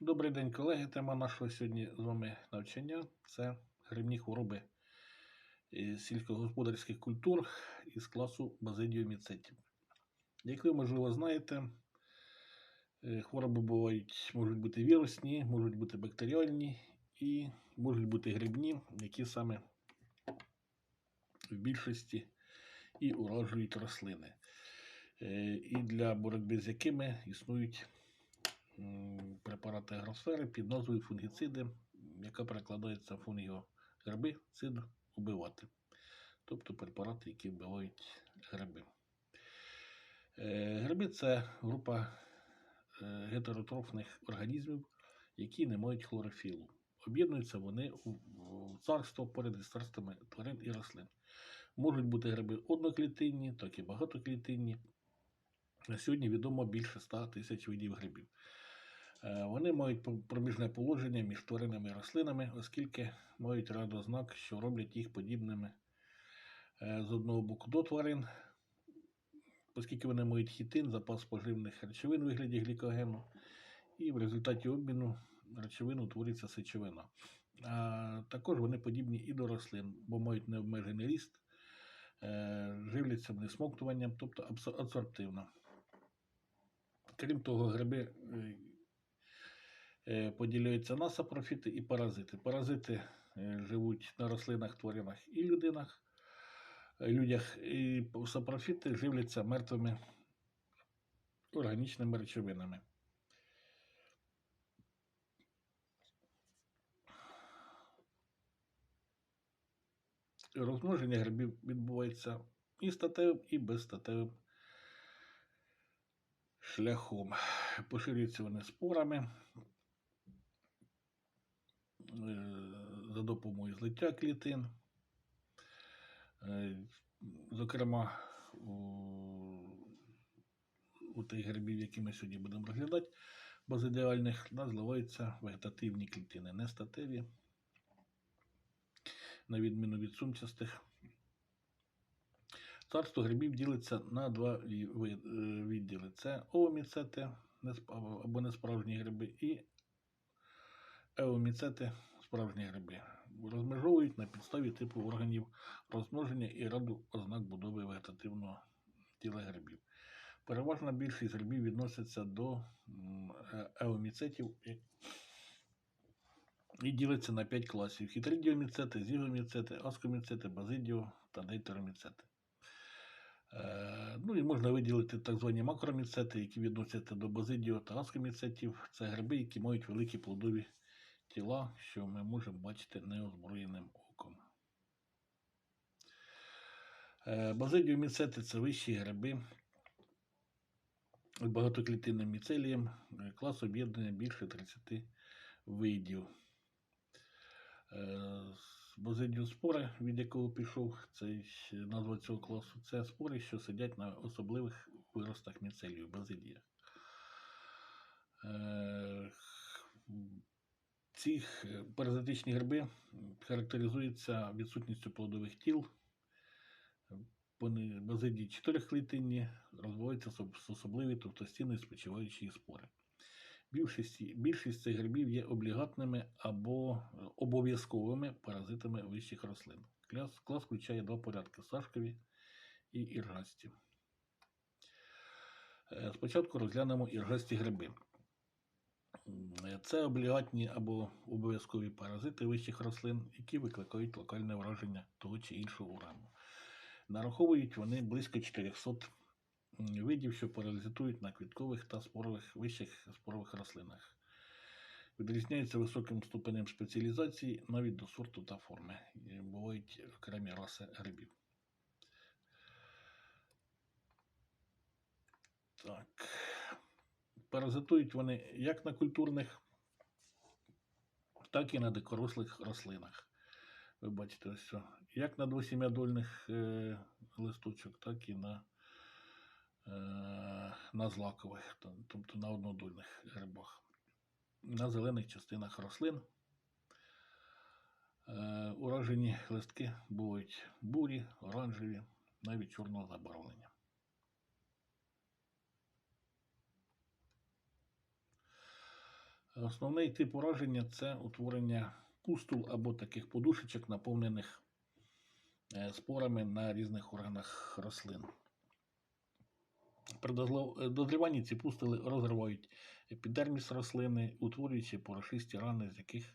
Добрий день, колеги. Тема нашого сьогодні з вами навчання це грибні хвороби сільськогосподарських культур із класу базидіоміцетів. Як ви, можливо, знаєте, е, хвороби бувають, можуть бути вірусні, можуть бути бактеріальні і можуть бути грибні, які саме в більшості і уражують рослини. Е, І для боротьби з якими існують препарати агросфери під назвою фунгіциди, яка перекладається фунгіогриби, цид убивати. Тобто препарати, які вбивають гриби. Е, Гриби це група е, гетеротрофних організмів, які не мають хлорофілу. Об'єднуються вони в царство поряд із царствами тварин і рослин. Можуть бути гриби одноклітинні, так і багатоклітинні. На сьогодні відомо більше 100 тисяч видів грибів. Е, Вони мають проміжне положення між тваринами і рослинами, оскільки мають ряд ознак, що роблять їх подібними е, з одного боку до тварин, оскільки вони мають хітин, запас поживних речовин у вигляді глікогену, і в результаті обміну речовин утворюється сечовина. А також вони подібні і до рослин, бо мають необмежений ріст, е, живляться вони смоктуванням, тобто абсо- Крім того, гриби поділяються на сапрофіти і паразити. Паразити е, живуть на рослинах, тваринах і людинах, е, людях, і сапрофіти живляться мертвими органічними речовинами. Розмноження грибів відбувається і статевим, і безстатевим шляхом. Поширюються вони спорами е, за допомогою злиття клітин. Е, Зокрема, у, тих грибів, які ми сьогодні будемо розглядати, базидіальних, називаються вегетативні клітини, не статеві, на відміну від сумчастих. Царство грибів ділиться на два е, відділи: це ооміцети або несправжні гриби, і еоміцети справжні гриби. Розмежовують на підставі типу органів розмноження і раду ознак будови вегетативного тіла грибів. Переважна більшість грибів відноситься до еоміцетів і- і ділиться на 5 класів: хітридіоміцети, зігоміцети, аскоміцети, базидіо та дейтероміцети. Е, Ну і можна виділити так звані макроміцети, які відносяться до базидіо та аскоміцетів. Це гриби, які мають великі плодові тіла, що ми можемо бачити неозброєним оком. Е, Базидіоміцети це вищі гриби з багатоклітинним міцелієм, е, клас об'єднання більше 30 видів. Е, Базидіоспори, від якого пішов цей назва цього класу, це спори, що сидять на особливих виростах міцелію, базидія. Е, Ці паразитичні гриби характеризуються відсутністю плодових тіл. Вони базидії чотирьохклітинні, розвиваються особливі товстостінні спочиваючі спори. Більшість, більшість цих грибів є облігатними або е, обов'язковими паразитами вищих рослин. Клас, клас включає два порядки сашкові і іргасті. Е, Спочатку розглянемо іргасті гриби. Це облігатні або обов'язкові паразити вищих рослин, які викликають локальне враження того чи іншого органу. Нараховують вони близько 400 видів, що паразитують на квіткових та спорових вищих спорових рослинах. Відрізняються високим ступенем спеціалізації навіть до сорту та форми. Бувають окремі раси грибів. Так. Паразитують вони як на культурних, так і на дикорослих рослинах. Ви бачите, ось що. Як на двосім'ядольних е, листочок, так і на, е, на злакових, тобто на однодольних грибах. На зелених частинах рослин. Е, уражені листки бувають бурі, оранжеві, навіть чорного забарвлення. Основний тип ураження це утворення пустул або таких подушечок, наповнених е, спорами на різних органах рослин. При е, дозріванні ці пустили розривають епідерміс рослини, утворюючи порошисті рани, з яких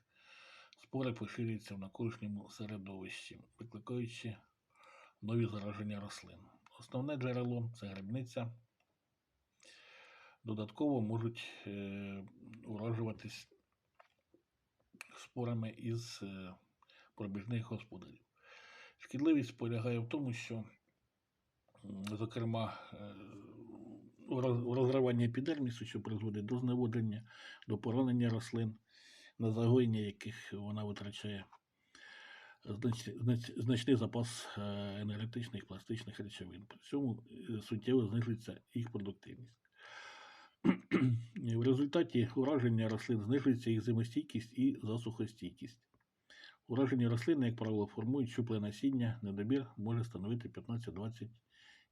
спори поширюються в навколишньому середовищі, викликаючи нові зараження рослин. Основне джерело це грибниця. Додатково можуть е, уражуватись спорами із е, пробіжних господарів. Шкідливість полягає в тому, що, зокрема, е, у роз- у розриванні епідермісу, що призводить до зневодження, до поранення рослин, на загоєння яких вона витрачає знач- знач- значний запас енергетичних пластичних речовин. При цьому суттєво знижується їх продуктивність. В результаті ураження рослин знижується їх зимостійкість і засухостійкість. Уражені рослини, як правило, формують щупле насіння, недобір може становити 15-20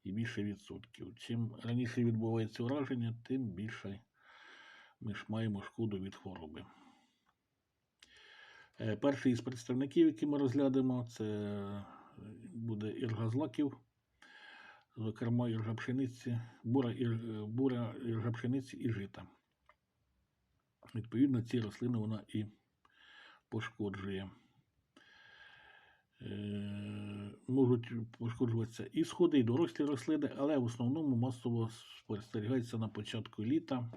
і більше відсотків. Чим раніше відбувається ураження, тим більше ми ж маємо шкоду від хвороби. Е, Перший із представників, які ми розглянемо, це е, буде ірга злаків, зокрема ірга пшениці, бура, ір, е, бура ірга пшениці і жита. Відповідно, ці рослини вона і пошкоджує. Е, Можуть пошкоджуватися і сходи, і дорослі рослини, але в основному масово спостерігається на початку літа,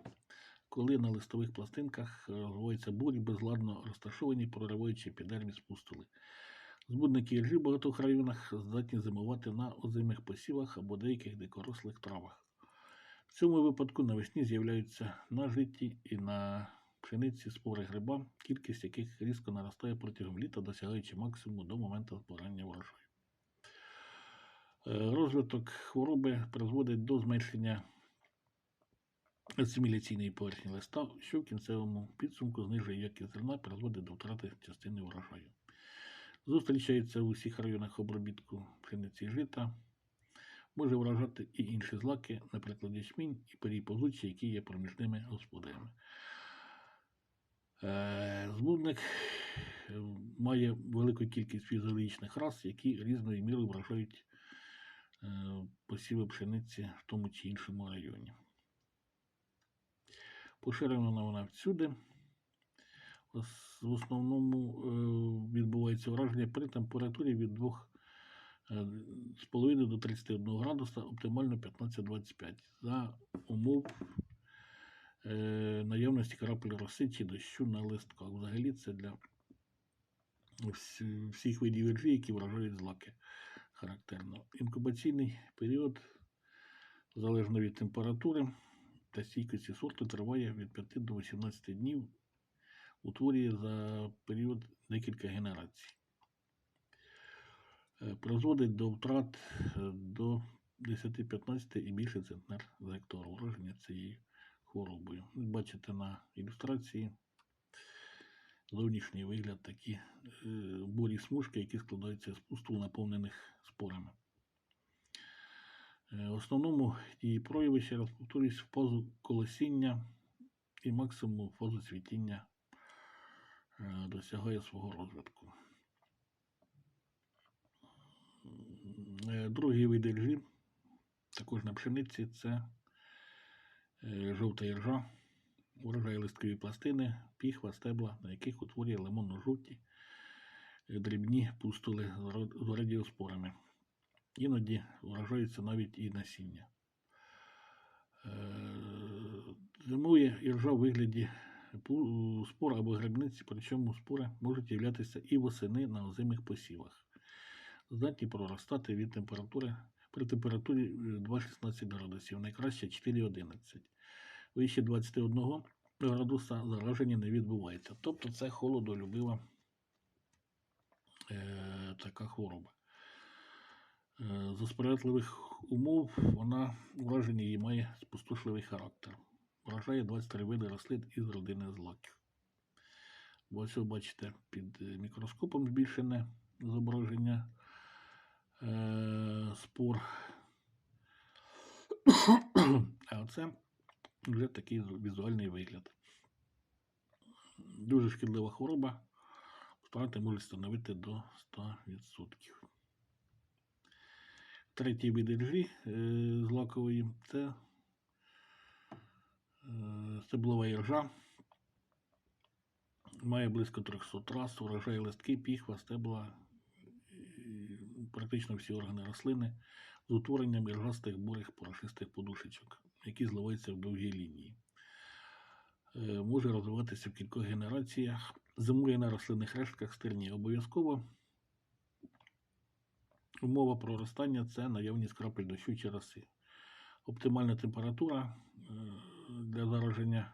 коли на листових пластинках розвиваються бурі, безладно розташовані, прориваючи епідерміс пустули. Збудники іржі в багатьох районах здатні зимувати на озимих посівах або деяких дикорослих травах. В цьому випадку навесні з'являються на житті і на пшениці спори гриба, кількість яких різко наростає протягом літа, досягаючи максимуму до моменту збирання врожаю. Е, Розвиток хвороби призводить до зменшення асиміляційної поверхні листа, що в кінцевому підсумку знижує якість зерна, призводить до втрати частини врожаю. Зустрічається в усіх районах обробітку пшениці жита. Може вражати і інші злаки, наприклад, ячмінь і перій які є проміжними господарями. Е, Збудник е, має велику кількість фізіологічних рас, які різною мірою вражають е, посіви пшениці в тому чи іншому районі. Поширена вона всюди. В основному е, відбувається враження при температурі від 2,5 до 31 градуса, оптимально 15-25 за умов е, наявності крапель роси чи дощу на листках. Взагалі це для всіх видів іржі, які вражають злаки характерно. Інкубаційний період, залежно від температури та стійкості сорту, триває від 5 до 18 днів, утворює за період декілька генерацій. Призводить до втрат до 10-15 і більше центнер за гектар ураження цією хворобою. Бачите на ілюстрації зовнішній вигляд такі бурі смужки, які складаються з пустул, наповнених спорами. В основному її прояви, ще раз повторюсь, в фазу колосіння і максимум фазу цвітіння досягає свого розвитку. Е, Другий вид іржі, також на пшениці, це е, жовта іржа, урожай листкові пластини, піхва, стебла, на яких утворює лимонно-жовті е, дрібні пустули з радіоспорами. Іноді вражаються навіть і насіння. Е, Зимує іржа в вигляді спор або грибниці, причому спори можуть являтися і восени на озимих посівах. Здатні проростати від температури при температурі е, 2,16 градусів, найкраще 4,11. Вище 21 градуса зараження не відбувається. Тобто це холодолюбива е, така хвороба. Е, За сприятливих умов вона ураження її має спустошливий характер. Вражає 23 види рослин із родини злаків. Ось ви бачите під е, мікроскопом збільшене зображення е, спор. А оце вже такий візуальний вигляд. Дуже шкідлива хвороба. Втрати можуть становити до 100%. Третій вид іржі е, злакової це стеблова іржа. Має близько 300 раз, вражає листки, піхва, стебла, практично всі органи рослини з утворенням іржастих бурих порошистих подушечок, які зливаються в довгій лінії. Е, Може розвиватися в кількох генераціях, зимує на рослинних рештках стерні. Обов'язково умова проростання це наявність крапель дощу чи роси. Оптимальна температура е, для зараження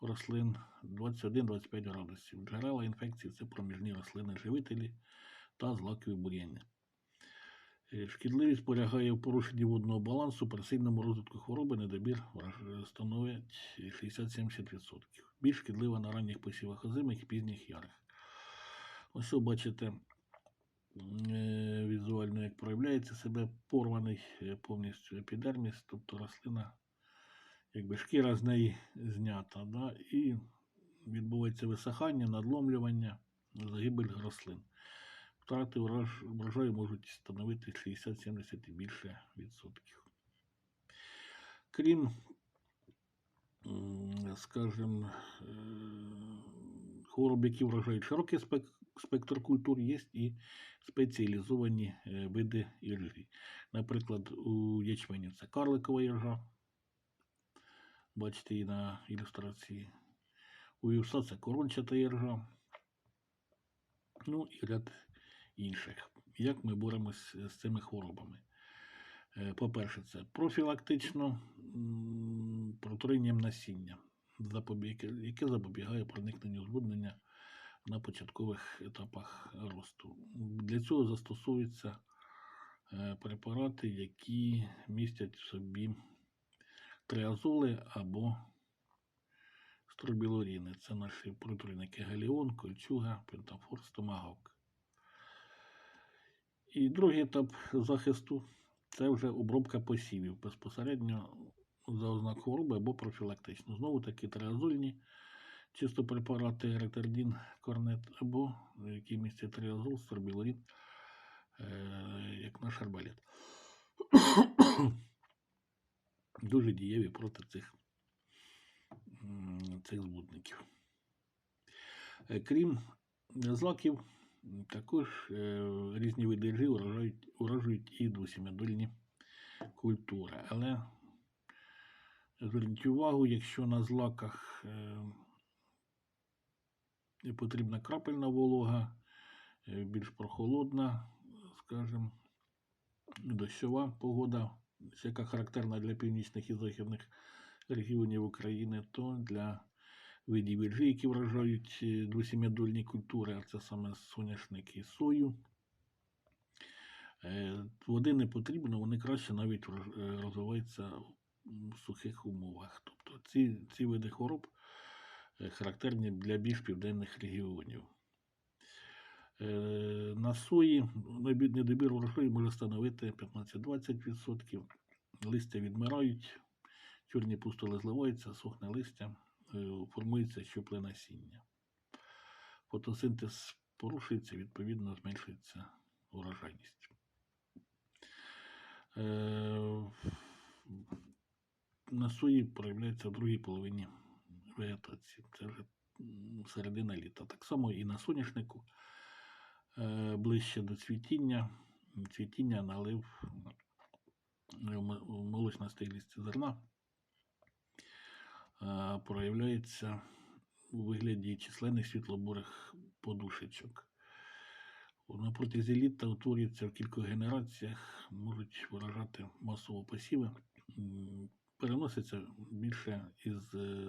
рослин 21-25 градусів. Джерела інфекції це проміжні рослини живителі та злакові бур'яни. Е, Шкідливість полягає в порушенні водного балансу, при сильному розвитку хвороби недобір становить 60-70%. Більш шкідлива на ранніх посівах озимих і пізніх ярих. Ось ви бачите е, візуально, як проявляється себе порваний е, повністю епідерміс, тобто рослина, якби шкіра з неї знята, да, і відбувається висихання, надломлювання, загибель рослин. Втрати врожаю можуть становити 60-70 і більше відсотків. Крім, скажімо, е, хвороб, які вражають широкий спектр культур, є і спеціалізовані е, види іржі. Наприклад, у ячмені це карликова іржа. Бачите її на ілюстрації. У вівса це корончата іржа. Ну і ряд інших. Як ми боремось з цими хворобами? Е, По-перше, це профілактично протруєнням насіння, яке запобігає проникненню збуднення на початкових етапах росту. Для цього застосовуються е, препарати, які містять в собі триазоли або стробілоріни. Це наші протруйники галіон, кольчуга, пентафор, стомагавк. І другий етап захисту це вже обробка посівів безпосередньо за ознак хвороби або профілактично. Знову таки триазольні чисто препарати ретардін, корнет або які містять триазол, сорбілорін, е, як наш арбалет. Дуже дієві проти цих, цих збудників. Е, Крім злаків, також е, різні види іржі уражають, уражують і двосім'ядольні культури. Але зверніть увагу, якщо на злаках е, потрібна крапельна волога, більш прохолодна, скажімо, дощова погода, яка характерна для північних і західних регіонів України, то для видів іржі, які вражають е, двосім'ядольні культури, а це саме соняшник і сою. Е, Води не потрібно, вони краще навіть е, розвиваються в сухих умовах. Тобто ці, ці види хвороб характерні для більш південних регіонів. На сої набі- недобір врожаю може становити 15-20%. Листя відмирають, чорні пустоли зливаються, сохне листя, е, формується щупле насіння. Фотосинтез порушується, відповідно, зменшується урожайність. Е, На сої проявляється в другій половині вегетації. Це вже середина літа. Так само і на соняшнику ближче до цвітіння. Цвітіння налив е, молочна стиглість зерна е, проявляється у вигляді численних світлобурих подушечок. На протязі літа утворюються в кількох генераціях, можуть виражати масово посіви, переносяться більше із е,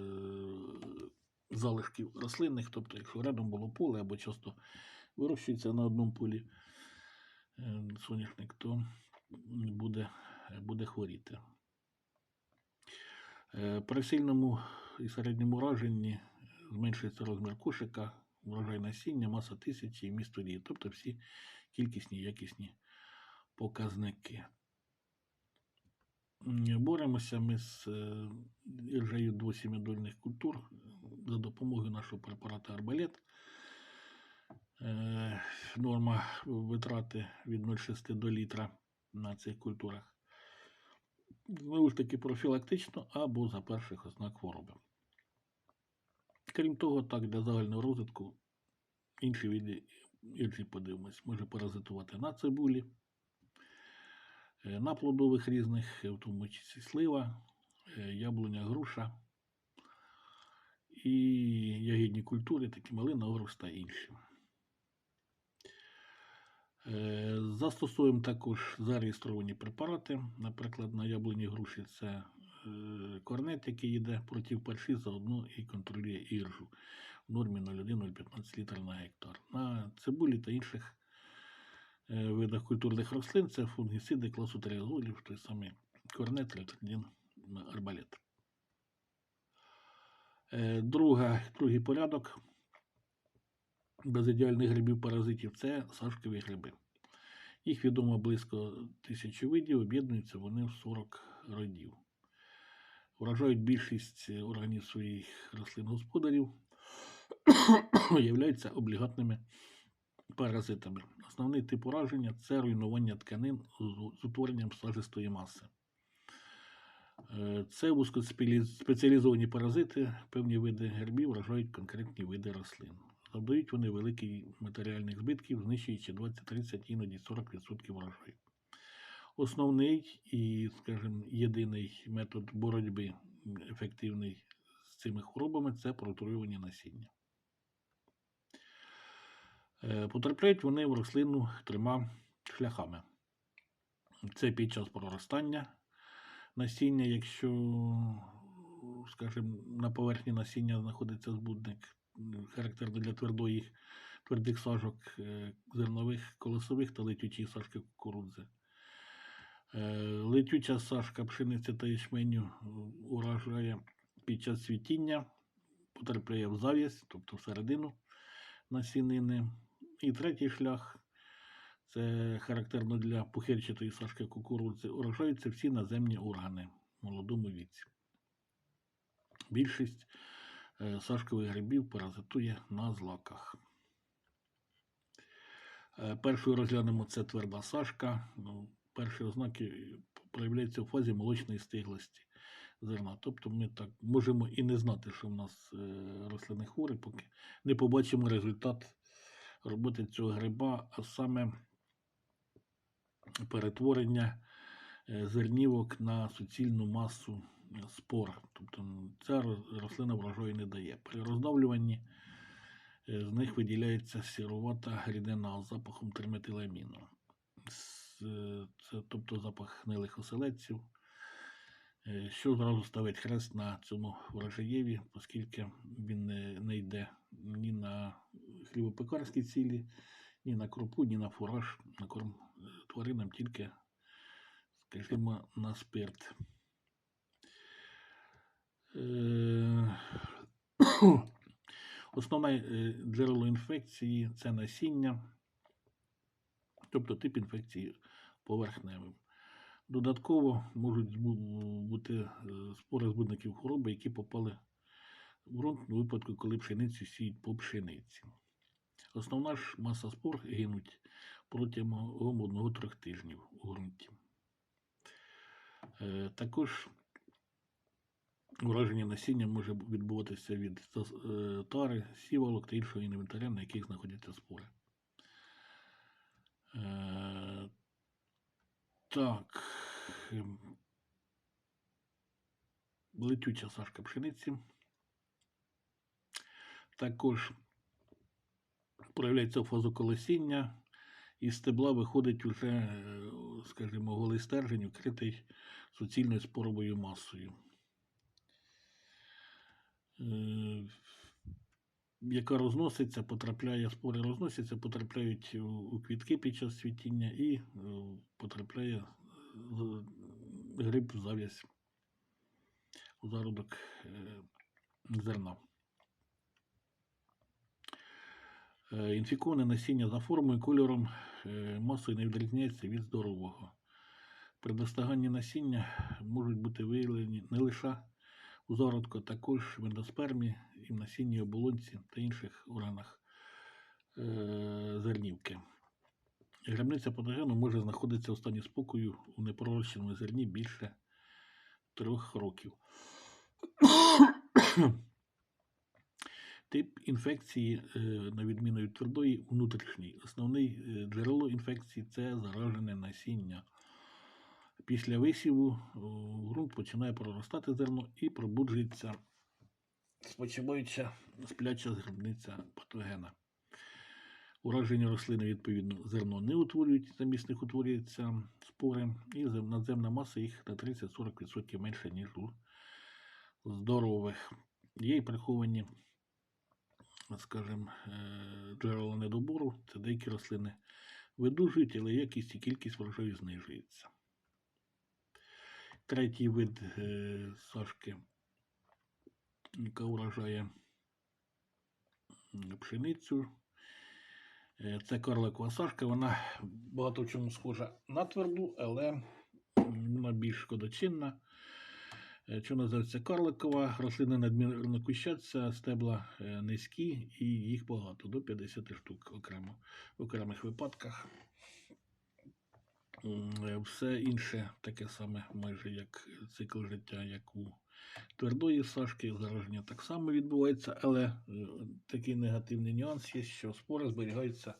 залишків рослинних, тобто, якщо рядом було поле або часто вирощується на одному полі е, соняшник, то буде, буде хворіти. Е, При сильному і середньому ураженні зменшується розмір кошика, врожай насіння, маса тисячі і місто дії, тобто всі кількісні і якісні показники. Боремося ми з е, іржею двосім'ядольних культур за допомогою нашого препарату арбалет. Е, Норма витрати від 0,6 до літра на цих культурах. Знову ж таки, профілактично або за перших ознак хвороби. Крім того, так, для загального розвитку інші види іржі подивимось. Може паразитувати на цибулі, е, на плодових різних, е, в тому числі слива, яблуня, груша і ягідні культури, такі малина, орус та інші. Е, Застосуємо також зареєстровані препарати. Наприклад, на яблуні груші це е, корнет, який йде проти перші заодно і контролює іржу в нормі 0,1-0,15 літр на гектар. На цибулі та інших е, видах культурних рослин це фунгіциди класу триазолів, той самий корнет, ретардін, арбалет. Друга, другий порядок безідеальних грибів паразитів це сашкові гриби. Їх відомо близько тисячі видів, об'єднуються вони в 40 родів. Вражають більшість органів своїх рослин-господарів, являються облігатними паразитами. Основний тип ураження це руйнування тканин з утворенням сажистої маси. Е, Це вузькоспеціалізовані паразити, певні види грибів вражають конкретні види рослин. Завдають вони великий матеріальних збитків, знищуючи 20-30, іноді 40% врожаю. Основний і, скажімо, єдиний метод боротьби ефективний з цими хворобами це протруювання насіння. Е, Потрапляють вони в рослину трьома шляхами. Це під час проростання насіння, якщо, скажімо, на поверхні насіння знаходиться збудник, м, характерний для твердої, твердих сажок е, зернових, колосових та летючої сашки кукурудзи. Е, Летюча сашка пшениці та ячменю е, уражає під час цвітіння, потрапляє в зав'язь, тобто всередину насінини. І третій шлях це характерно для пухирчатої сашки кукурудзи. Уражаються всі наземні органи в молодому віці. Більшість сашкових грибів паразитує на злаках. Е, Першою розглянемо це тверда сашка. Ну, перші ознаки проявляються в фазі молочної стиглості зерна. Тобто ми так можемо і не знати, що в нас е, рослини хворі, поки не побачимо результат роботи цього гриба, а саме перетворення е, зернівок на суцільну масу е, спор. Тобто ця рослина врожаю не дає. При роздавлюванні е, з них виділяється сірувата рідина з запахом триметиламіну. Е, Це, тобто запах гнилих оселедців, е, що зразу ставить хрест на цьому врожаєві, оскільки він не, не йде ні на хлібопекарські цілі, ні на крупу, ні на фураж, на корм тваринам, тільки, скажімо, на спирт. Е, Основне е, джерело інфекції це насіння, тобто тип інфекції поверхневим. Додатково можуть бути е, спори збудників хвороби, які попали в ґрунт у випадку, коли пшеницю сіють по пшениці. Основна ж маса спор гинуть протягом одного-трьох тижнів у ґрунті. Також ураження насіння може відбуватися від е, тари, сіволок та іншого інвентаря, на яких знаходяться спори. Е, Так. Летюча сашка пшениці. Також проявляється фазу колосіння, і стебла виходить уже, е, скажімо, голий стержень, вкритий суцільною споровою масою. Е, яка розноситься, потрапляє, спори розносяться, потрапляють у, квітки під час цвітіння і е, потрапляє гриб в зав'язь у зародок е, зерна. Е, Інфіковане насіння за формою, кольором, е, масою не відрізняється від здорового. При достаганні насіння можуть бути виявлені не лише у зародку, також в ендоспермі і в насінній оболонці та інших органах е, зернівки. Грибниця патогену може знаходитися у стані спокою у непророщеному зерні більше трьох років. Тип інфекції, е, на відміну від твердої, внутрішній. Основне е, джерело інфекції це заражене насіння. Після висіву ґрунт починає проростати зерно і пробуджується спочиваюча спляча грибниця патогена. Ураження рослини, відповідно, зерно не утворюють, замість них утворюються спори, і зем- надземна маса їх на 30-40% менше, ніж у здорових. Є й приховані, скажімо, е, джерела недобору, це деякі рослини видужують, але якість і кількість врожаю знижується. Третій вид е, сашки, яка вражає пшеницю. Е, Це карликова сашка, вона багато в чому схожа на тверду, але вона більш шкодочинна. Е, Що називається карликова, рослини надмірно кущаться, стебла е, низькі і їх багато, до 50 штук окремо, в окремих випадках. Е, Все інше таке саме, майже як цикл життя, як у твердої сашки, зараження так само відбувається, але е, такий негативний нюанс є, що спори зберігаються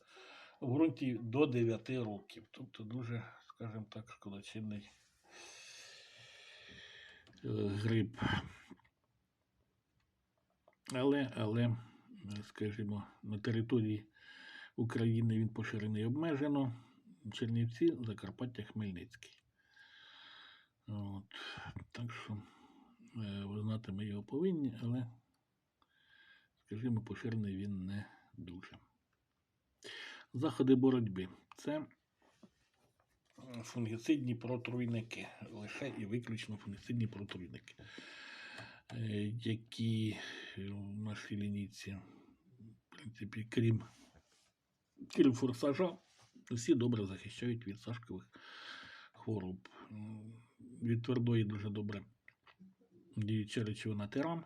в ґрунті до 9 років. Тобто дуже, скажімо так, шкодочинний е, гриб. Але, але, скажімо, на території України він поширений обмежено. Чернівці, Закарпаття, Хмельницький. От. Так що е, ви знати ми його повинні, але, скажімо, поширений він не дуже. Заходи боротьби. Це фунгіцидні протруйники. Лише і виключно фунгіцидні протруйники, е, які е, в нашій лінійці, в принципі, крім, крім форсажа, всі добре захищають від сашкових хвороб. Від твердої дуже добре діюча речовина тиран,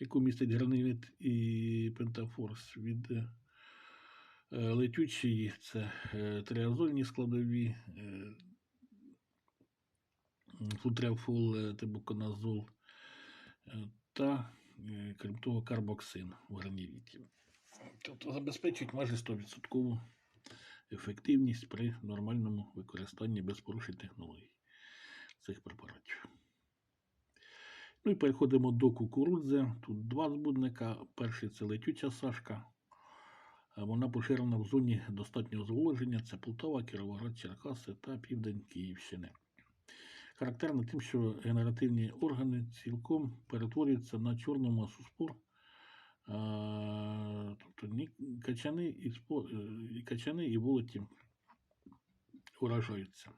яку містить граниліт і пентафорс. Від е, е, летючої це е, триазольні складові, футреофол, тибуконазол е, та, крім того, карбоксин в граніліті. Тобто забезпечують майже 100% ефективність при нормальному використанні без порушень технологій цих препаратів. Ну і переходимо до кукурудзи. Тут два збудника. Перший це летюча сашка. Вона поширена в зоні достатнього зволоження. Це Полтава, Кіровоград, Черкаси та південь Київщини. Характерно тим, що генеративні органи цілком перетворюються на чорну масу спор. А, Тобто качани і, качани, і волоті уражаються.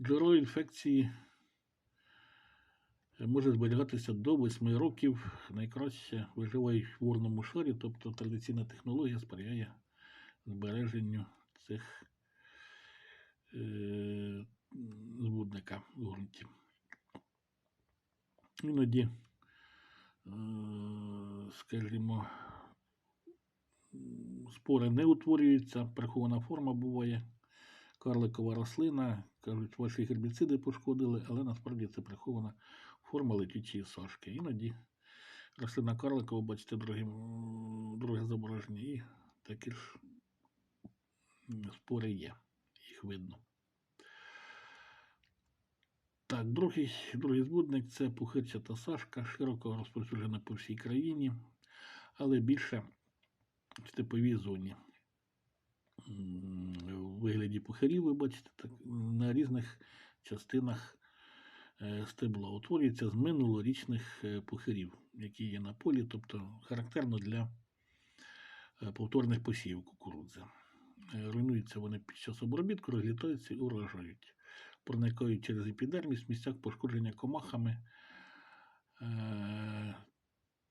Джерело інфекції може зберігатися до 8 років. Найкраще виживають в ворному шарі, тобто традиційна технологія сприяє збереженню цих е, збудника в ґрунті. Іноді, скажімо, спори не утворюються, прихована форма буває. Карликова рослина, кажуть, ваші гербіциди пошкодили, але насправді це прихована форма летючої сашки. Іноді рослина карликова, бачите, друге, друге зображення, і такі ж спори є, їх видно. Так, другий, другий збудник це пухирчата сашка, широко розповсюджена по всій країні, але більше в степовій зоні. У вигляді пухарів, ви бачите, так, на різних частинах е, стебла утворюється з минулорічних е, пухарів, які є на полі, тобто характерно для е, повторних посівів кукурудзи. Руйнуються вони під час обробітку, розлітаються і уражають. Проникають через епідерміс в місцях пошкодження комахами. Е,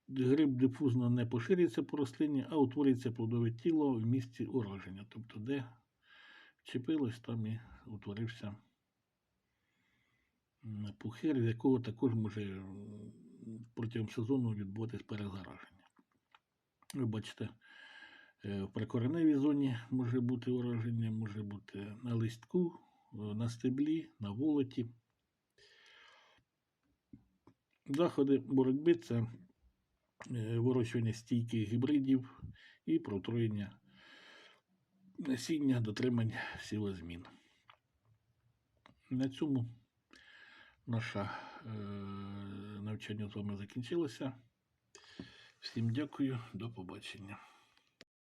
Гриб дифузно не поширюється по рослині, а утворюється плодове тіло в місці ураження. Тобто, де вчепилось, там і утворився пухир, з якого також може протягом сезону відбуватись перезараження. Ви бачите, е, в прикореневій зоні може бути ураження, може бути на листку, на стеблі, на волоті. Заходи боротьби це е, вирощування стійких гібридів і протруєння насіння, дотримання сівозмін. На цьому наше е, навчання з вами закінчилося. Всім дякую, до побачення.